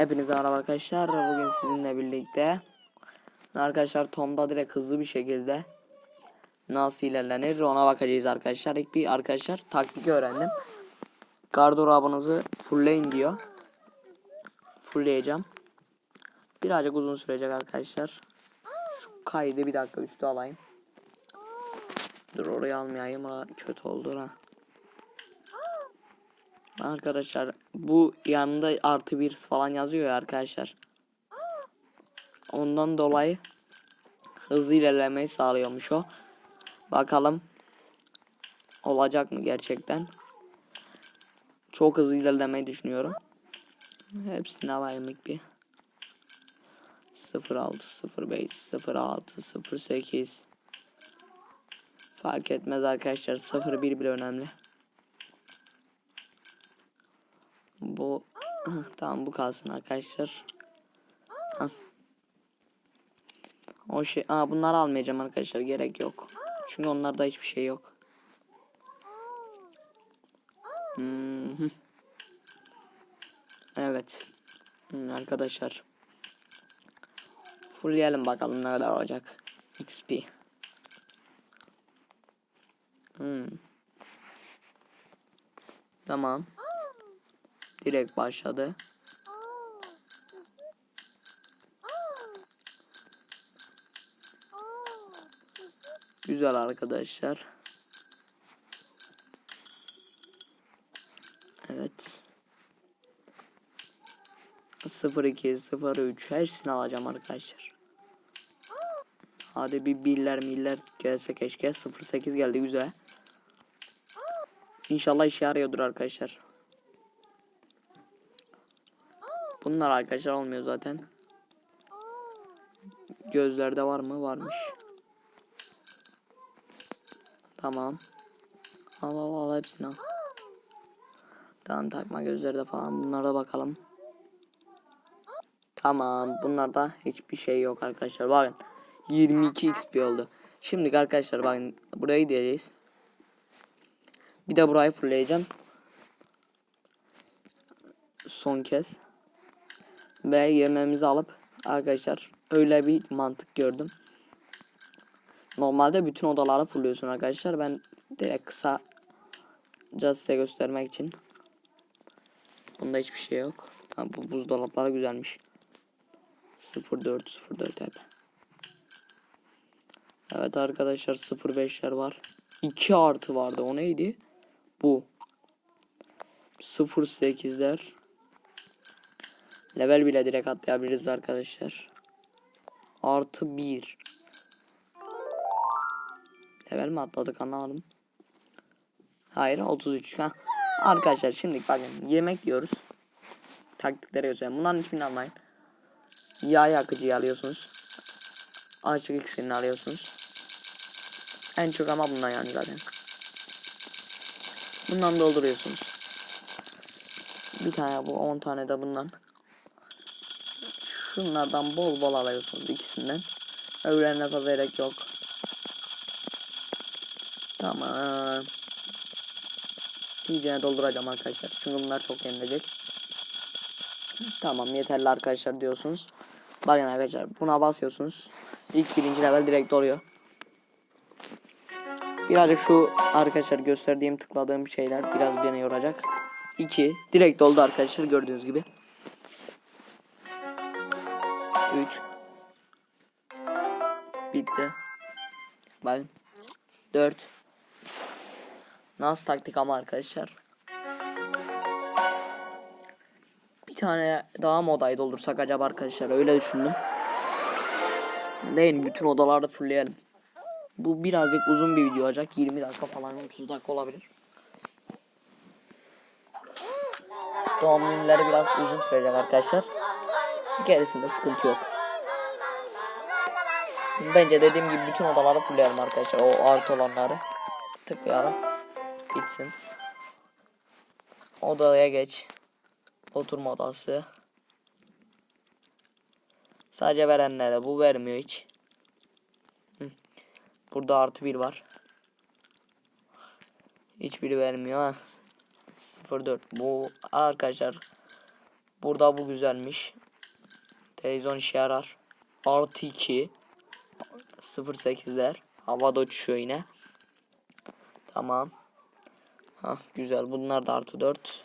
Hepinize merhaba arkadaşlar. Bugün sizinle birlikte arkadaşlar Tom'da direkt hızlı bir şekilde nasıl ilerlenir ona bakacağız arkadaşlar. İlk bir arkadaşlar taktik öğrendim. Gardırobınızı fullleyin diyor. Fullleyeceğim. Birazcık uzun sürecek arkadaşlar. Şu kaydı bir dakika üstü alayım. Dur oraya almayayım. Kötü oldu ha. Arkadaşlar bu yanında artı bir falan yazıyor ya arkadaşlar. Ondan dolayı hızlı ilerlemeyi sağlıyormuş o. Bakalım olacak mı gerçekten. Çok hızlı ilerlemeyi düşünüyorum. Hepsini alayım ilk bir. 06, 05, 06, 08 Fark etmez arkadaşlar. 01 bile önemli. Bu tamam bu kalsın arkadaşlar. O şey Aa, bunları almayacağım arkadaşlar gerek yok. Çünkü onlarda hiçbir şey yok. Hmm. Evet. Hmm, arkadaşlar. Fullleyelim bakalım ne kadar olacak. XP. Hmm. Tamam. Direkt başladı. Güzel arkadaşlar. Evet. 02 03 hepsini alacağım arkadaşlar. Hadi bir birler miller gelse keşke 08 geldi güzel. İnşallah işe yarıyordur arkadaşlar. Bunlar arkadaşlar olmuyor zaten. Gözlerde var mı? Varmış. Tamam. Al al al hepsini al. Tamam takma gözlerde falan bunlara bakalım. Tamam bunlarda hiçbir şey yok arkadaşlar. Bakın 22 XP oldu. Şimdi arkadaşlar bakın burayı diyeceğiz. Bir de burayı fullleyeceğim. Son kez. Ve yememizi alıp arkadaşlar öyle bir mantık gördüm. Normalde bütün odaları fulluyorsun arkadaşlar. Ben direkt kısa size göstermek için. Bunda hiçbir şey yok. Ha, bu buzdolapları güzelmiş. 04 04 hep. Evet arkadaşlar 05'ler var. 2 artı vardı. O neydi? Bu. 08'ler. Level bile direkt atlayabiliriz arkadaşlar. Artı 1. Level mi atladık anlamadım. Hayır 33. Ha. Arkadaşlar şimdi bakın yemek diyoruz. Taktiklere göstereyim. Bunların hiçbirini almayın. Yağ yakıcıyı alıyorsunuz. Açık ikisini alıyorsunuz. En çok ama bundan yani zaten. Bundan dolduruyorsunuz. Bir tane bu 10 tane de bundan. Şunlardan bol bol alıyorsunuz ikisinden. Fazla gerek yok. Tamam. İyicene dolduracağım arkadaşlar. Çünkü bunlar çok yenilecek. Tamam yeterli arkadaşlar diyorsunuz. Bakın arkadaşlar buna basıyorsunuz. İlk birinci level direkt doluyor. Birazcık şu arkadaşlar gösterdiğim tıkladığım şeyler biraz beni yoracak. 2 direkt doldu arkadaşlar gördüğünüz gibi. 3 Bitti. Bakın. 4 Nasıl taktik ama arkadaşlar. Bir tane daha mı odayı doldursak acaba arkadaşlar öyle düşündüm. Değil bütün odalarda fullleyelim. Bu birazcık uzun bir video olacak. 20 dakika falan 30 dakika olabilir. Doğum günleri biraz uzun sürecek arkadaşlar. Gerisinde sıkıntı yok. Bence dediğim gibi bütün odaları fullleyelim arkadaşlar. O artı olanları. Tıklayalım. Gitsin. Odaya geç. Oturma odası. Sadece verenlere bu vermiyor hiç. Burada artı bir var. Hiçbiri vermiyor ha. 04. Bu arkadaşlar Burada bu güzelmiş. Televizyon işe yarar. Artı 2. 08'ler. Havada uçuşuyor yine. Tamam. Hah güzel. Bunlar da artı 4.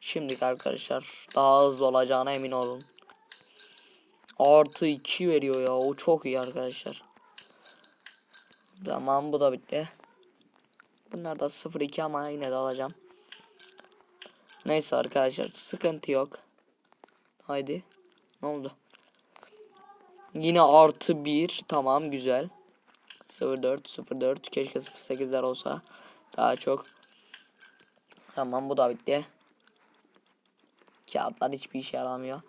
Şimdi arkadaşlar daha hızlı olacağına emin olun. Artı 2 veriyor ya. O çok iyi arkadaşlar. Tamam bu da bitti. Bunlar da 0-2 ama yine de alacağım. Neyse arkadaşlar sıkıntı yok. Haydi. Ne oldu? Yine artı 1. Tamam güzel. 04 04 keşke 08'ler olsa. Daha çok. Tamam bu da bitti. Kağıtlar hiçbir işe yaramıyor.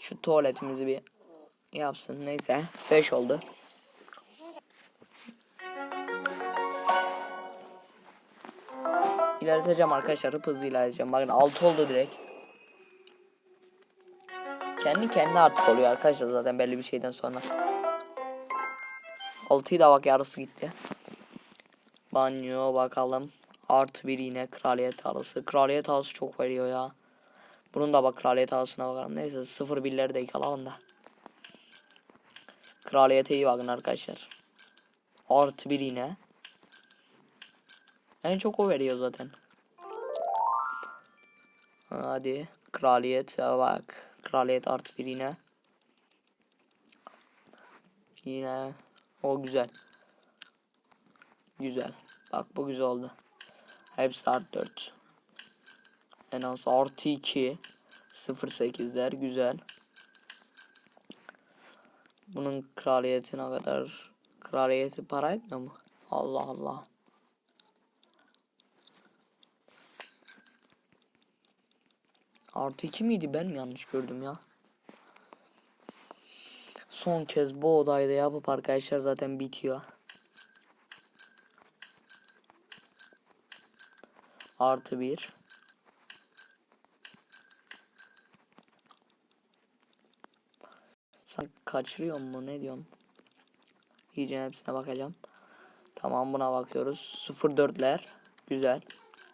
Şu tuvaletimizi bir yapsın. Neyse 5 oldu. İlerleteceğim arkadaşlar. Hızlı ilerleteceğim. Bakın 6 oldu direkt. Kendi kendine artık oluyor arkadaşlar zaten belli bir şeyden sonra. 6'yı da bak yarısı gitti. Banyo bakalım. Artı bir yine kraliyet halısı. Kraliyet halısı çok veriyor ya. Bunun da bak kraliyet halısına bakalım. Neyse 0 birleri de alalım da. Kraliyete iyi bakın arkadaşlar. Artı bir yine. En çok o veriyor zaten. Hadi. Kraliyet ya bak. Kraliyet artı bir yine. Yine. O güzel. Güzel. Bak bu güzel oldu. Hepsi artı 4. En az artı 2. 0.8'ler güzel. Bunun kraliyetine kadar kraliyeti para etmiyor mu? Allah Allah. Artı 2 miydi ben mi yanlış gördüm ya? Son kez bu odayı da yapıp arkadaşlar zaten bitiyor. Artı 1. Sen kaçırıyor mu ne diyorsun? İyice hepsine bakacağım. Tamam buna bakıyoruz. 04'ler. Güzel.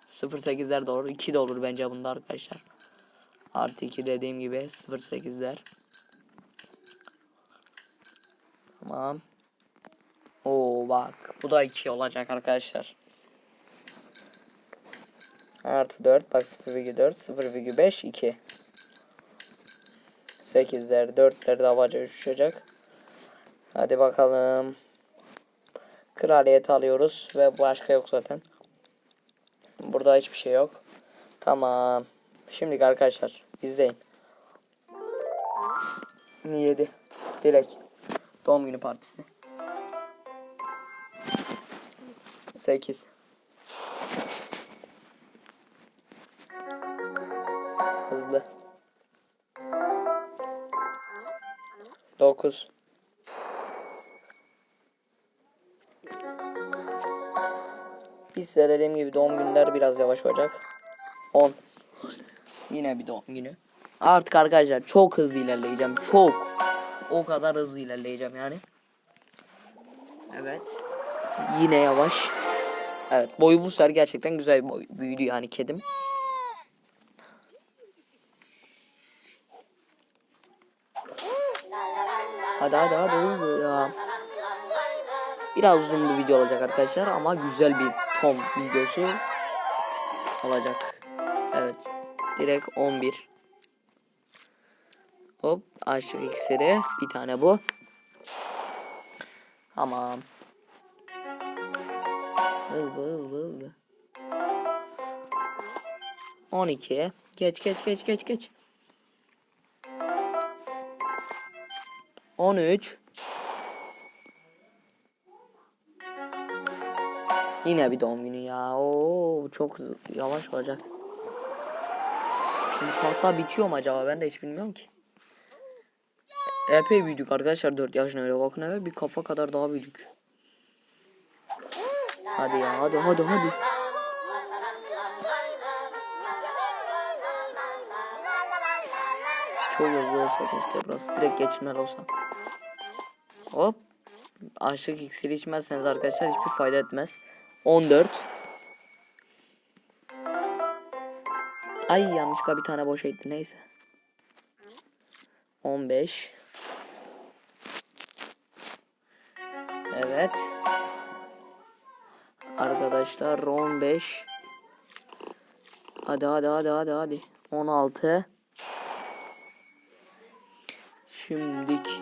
08'ler de olur. 2 de olur bence bunda arkadaşlar. Artı 2 dediğim gibi 08'ler. Tamam. Oo bak. Bu da 2 olacak arkadaşlar. Artı 4. Bak 0,4. 0,5 2. 8'ler 4'ler de havaca uçuşacak. Hadi bakalım. Kraliyet alıyoruz ve başka yok zaten. Burada hiçbir şey yok. Tamam. Şimdi arkadaşlar izleyin. 7. Direkt. Doğum günü partisi. 8. Hızlı. 9. Biz de dediğim gibi doğum günler biraz yavaş olacak. 10. Yine bir doğum günü. Artık arkadaşlar çok hızlı ilerleyeceğim. Çok. O kadar hızlı ilerleyeceğim yani. Evet. Yine yavaş. Evet boyu bu sefer gerçekten güzel boy. Büyüdü yani kedim. Hadi hadi hadi hızlı ya. Biraz uzun bir video olacak arkadaşlar ama güzel bir Tom videosu olacak. Direkt 11. Hop açtık iksiri. Bir tane bu. Tamam. Hızlı hızlı hızlı. 12. Geç geç geç geç geç. 13. Yine bir doğum günü ya. Oo çok yavaş olacak. Bu tahta bitiyor mu acaba? Ben de hiç bilmiyorum ki. Epey büyüdük arkadaşlar 4 yaşına öyle bakın eve bir kafa kadar daha büyüdük. Hadi ya hadi hadi hadi. Çok hızlı olsa keşke burası direkt geçimler olsa. Hop. Açlık iksiri içmezseniz arkadaşlar hiçbir fayda etmez. 14. Ay yanlışlıkla bir tane boş etti neyse. 15 Evet. Arkadaşlar 15 Hadi hadi hadi hadi hadi. 16 Şimdik.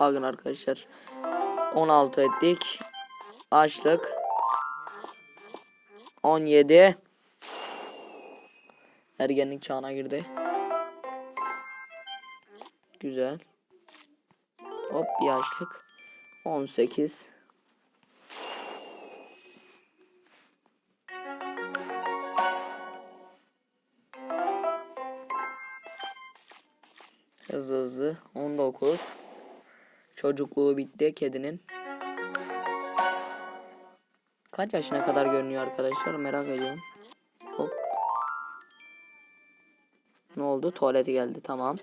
Bakın arkadaşlar. 16 ettik. Açlık 17 Ergenlik çağına girdi. Güzel. Hop bir açlık. 18 Hızlı hızlı. 19 Çocukluğu bitti kedinin. Kaç yaşına kadar görünüyor arkadaşlar? Merak ediyorum Ne oldu? Tuvaleti geldi tamam.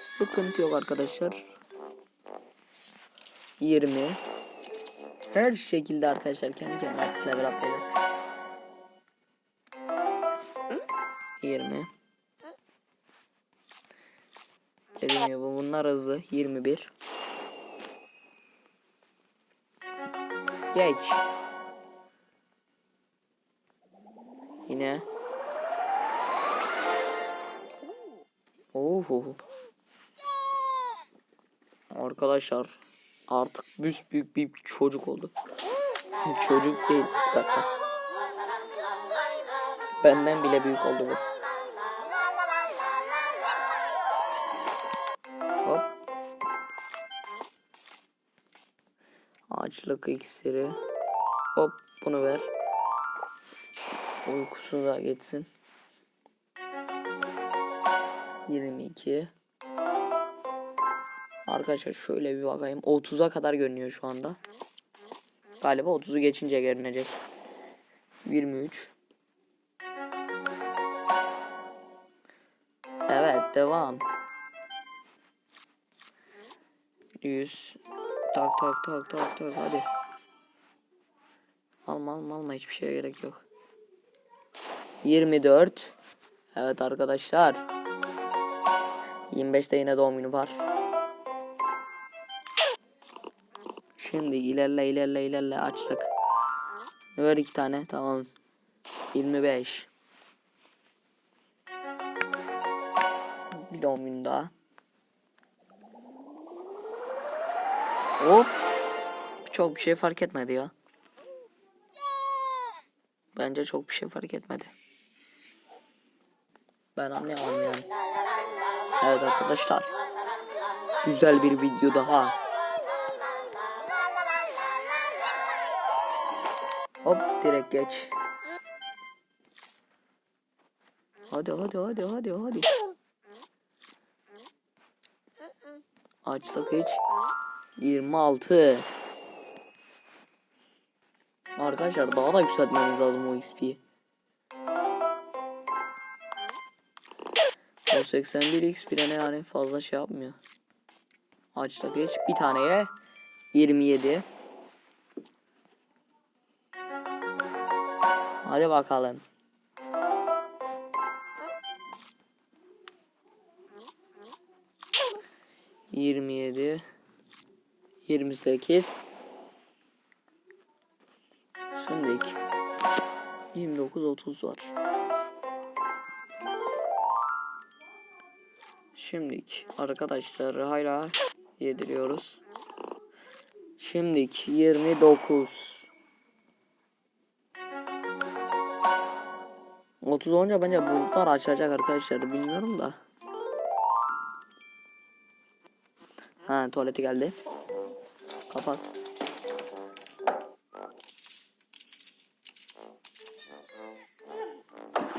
Sıkıntı yok arkadaşlar. 20 Her şekilde arkadaşlar kendi kendine artık level atlayacak 20 Dediğim gibi bunlar hızlı. 21 Geç. Yine Oho Arkadaşlar artık büyük bir çocuk oldu. çocuk değil hatta. Benden bile büyük oldu bu. Hop. Ağaçlık iksiri. Hop bunu ver. Uykusu da geçsin. 22 Arkadaşlar şöyle bir bakayım. 30'a kadar görünüyor şu anda. Galiba 30'u geçince görünecek. 23 Evet devam. 100 Tak tak tak tak tak hadi. Alma alma alma hiçbir şeye gerek yok. 24 Evet arkadaşlar. 25'te yine doğum günü var. Şimdi ilerle ilerle ilerle açlık. Ver iki tane tamam. 25. Bir doğum günü daha. Hop. Çok bir şey fark etmedi ya. Bence çok bir şey fark etmedi. Ben anlayamam yani. Evet arkadaşlar. Güzel bir video daha. Hop direkt geç. Hadi hadi hadi hadi hadi. Açlık hiç. 26. Arkadaşlar daha da yükseltmemiz lazım o XP'yi. O 81 XP'de ne yani fazla şey yapmıyor. Açlık hiç. Bir taneye 27. Hadi bakalım. Yirmi yedi. Yirmi sekiz. Şimdi iki. Yirmi dokuz otuz var. Şimdilik arkadaşlar hala yediriyoruz. Şimdilik 29. 30 olunca bence bulutlar açacak arkadaşlar bilmiyorum da. Ha tuvaleti geldi. Kapat.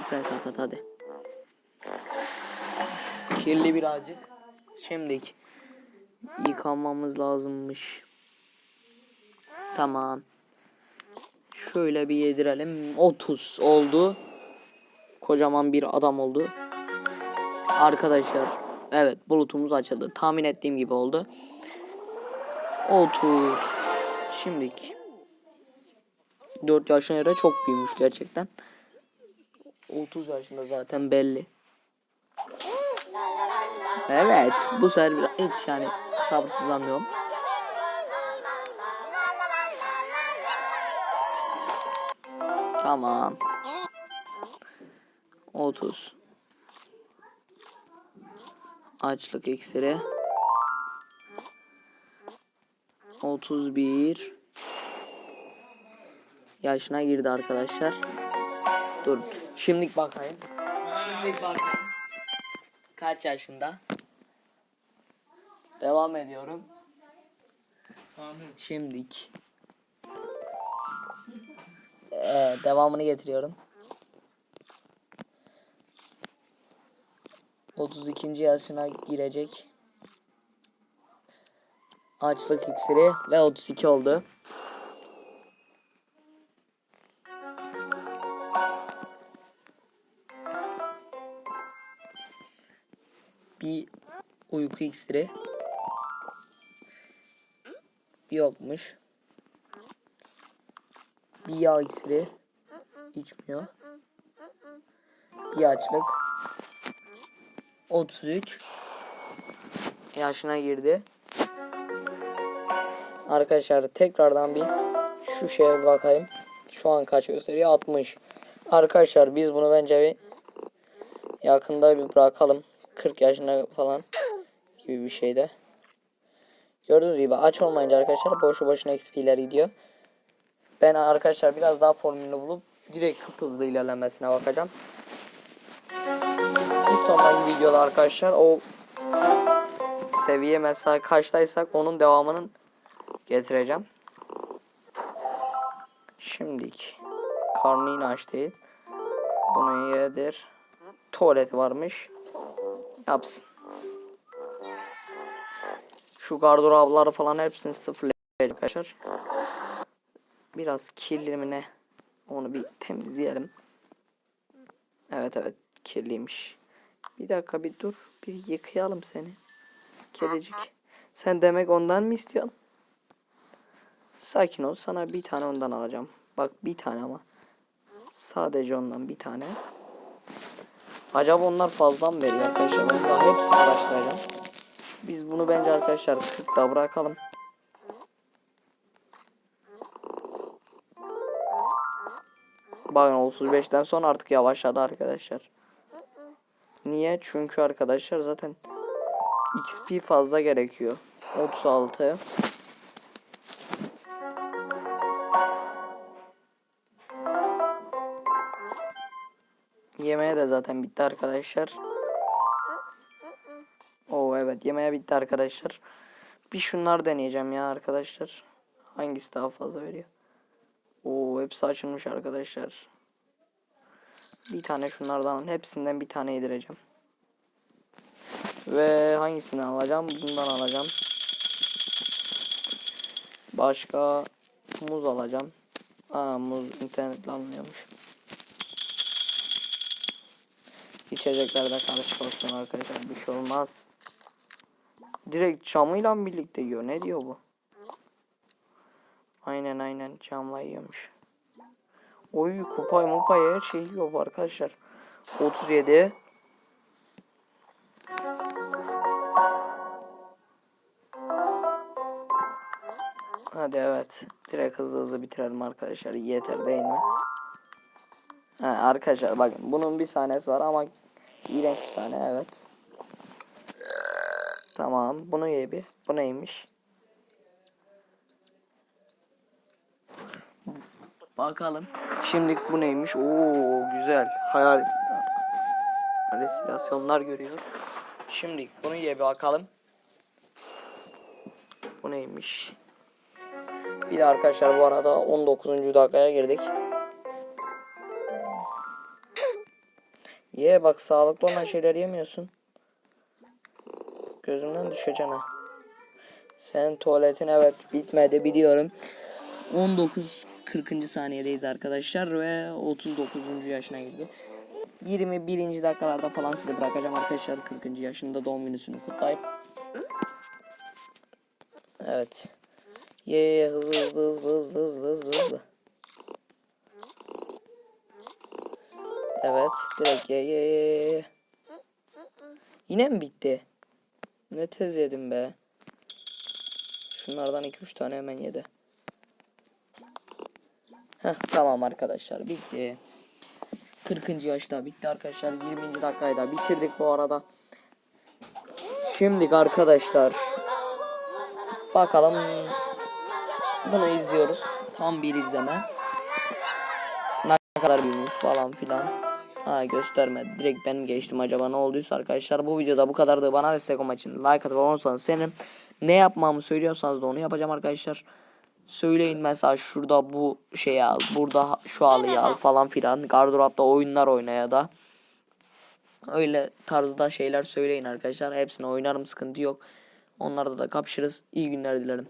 Sen kapat hadi. Kirli birazcık. Şimdilik yıkanmamız lazımmış. Tamam. Şöyle bir yedirelim. 30 oldu. Kocaman bir adam oldu. Arkadaşlar. Evet bulutumuz açıldı. Tahmin ettiğim gibi oldu. 30. Şimdilik. 4 yaşına göre çok büyümüş gerçekten. 30 yaşında zaten belli. Evet bu sefer hiç yani sabırsızlanmıyorum. Tamam. 30. Açlık iksiri. 31 yaşına girdi arkadaşlar. Dur. Şimdilik bakayım. Şimdilik bakayım. Kaç yaşında? Devam ediyorum. Şimdilik. Ee, devamını getiriyorum. 32. yaşına girecek. Açlık iksiri ve 32 oldu. Bir uyku iksiri. Yokmuş. Bir yağ iksiri. içmiyor. Bir açlık. 33 yaşına girdi. Arkadaşlar tekrardan bir şu şeye bakayım. Şu an kaç gösteriyor? 60. Arkadaşlar biz bunu bence bir yakında bir bırakalım. 40 yaşına falan gibi bir şeyde. Gördüğünüz gibi aç olmayınca arkadaşlar boşu boşuna XP'ler gidiyor. Ben arkadaşlar biraz daha formülünü bulup direkt hızlı ilerlemesine bakacağım. Bir sonraki videoda arkadaşlar o seviye mesela kaçtaysak onun devamının getireceğim. Şimdilik karnı aç değil. Bunu yedir. Tuvaleti varmış. Yapsın. Şu gardırobları falan hepsini sıfırlayacak arkadaşlar. Biraz kirli mi ne? Onu bir temizleyelim. Evet evet kirliymiş. Bir dakika bir dur. Bir yıkayalım seni. Kedicik. Sen demek ondan mı istiyorsun? Sakin ol. Sana bir tane ondan alacağım. Bak bir tane ama. Sadece ondan bir tane. Acaba onlar fazla mı veriyor arkadaşlar? Ben daha hepsini araştıracağım. Biz bunu bence arkadaşlar 40'da bırakalım. Bakın 35'ten sonra artık yavaşladı arkadaşlar. Niye? Çünkü arkadaşlar zaten XP fazla gerekiyor. 36. Yemeğe de zaten bitti arkadaşlar. Evet yemeğe bitti arkadaşlar. Bir şunlar deneyeceğim ya arkadaşlar. Hangisi daha fazla veriyor? Oo hepsi açılmış arkadaşlar. Bir tane şunlardan hepsinden bir tane yedireceğim. Ve hangisini alacağım? Bundan alacağım. Başka muz alacağım. Aa muz internetle alınıyormuş. İçeceklerde karışık olsun arkadaşlar. Bir şey olmaz. Direkt çamıyla birlikte yiyor. Ne diyor bu? Aynen aynen camla yiyormuş. Oy kupay mupay her şey yiyor arkadaşlar. 37 Hadi evet. Direkt hızlı hızlı bitirelim arkadaşlar. Yeter değil mi? Ha, arkadaşlar bakın bunun bir sahnesi var ama iğrenç bir sahne evet. Tamam bunu ye bir. Bu neymiş? Bakalım. Şimdilik bu neymiş? Oo güzel. Hayal halüsinasyonlar görüyor. Şimdilik bunu ye bir bakalım. Bu neymiş? Bir de arkadaşlar bu arada 19. dakikaya girdik. Ye bak sağlıklı olan şeyler yemiyorsun. Gözümden düşeceksin ha. Sen tuvaletin evet bitmedi biliyorum. 19 40. saniyedeyiz arkadaşlar ve 39. yaşına girdi. 21. dakikalarda falan size bırakacağım arkadaşlar 40. yaşında doğum günüsünü kutlayıp. Evet. Ye ye hızlı hızlı hızlı hızlı hızlı hızlı hızlı. Evet direkt ye ye ye. Yine mi bitti? Ne tez yedim be. Şunlardan 2-3 tane hemen yedi. Heh, tamam arkadaşlar bitti. 40. yaşta bitti arkadaşlar. 20. dakikayı da bitirdik bu arada. Şimdi arkadaşlar bakalım bunu izliyoruz. Tam bir izleme. Ne kadar büyümüş falan filan. Ha göstermedi. Direkt benim geçtim acaba ne olduysa arkadaşlar. Bu videoda bu kadardı. Bana destek olmak için like atıp abone olursanız senin ne yapmamı söylüyorsanız da onu yapacağım arkadaşlar. Söyleyin mesela şurada bu şeyi al. Burada şu halıyı al falan filan. Gardıropta oyunlar oyna ya da. Öyle tarzda şeyler söyleyin arkadaşlar. Hepsini oynarım sıkıntı yok. Onlarda da kapışırız. İyi günler dilerim.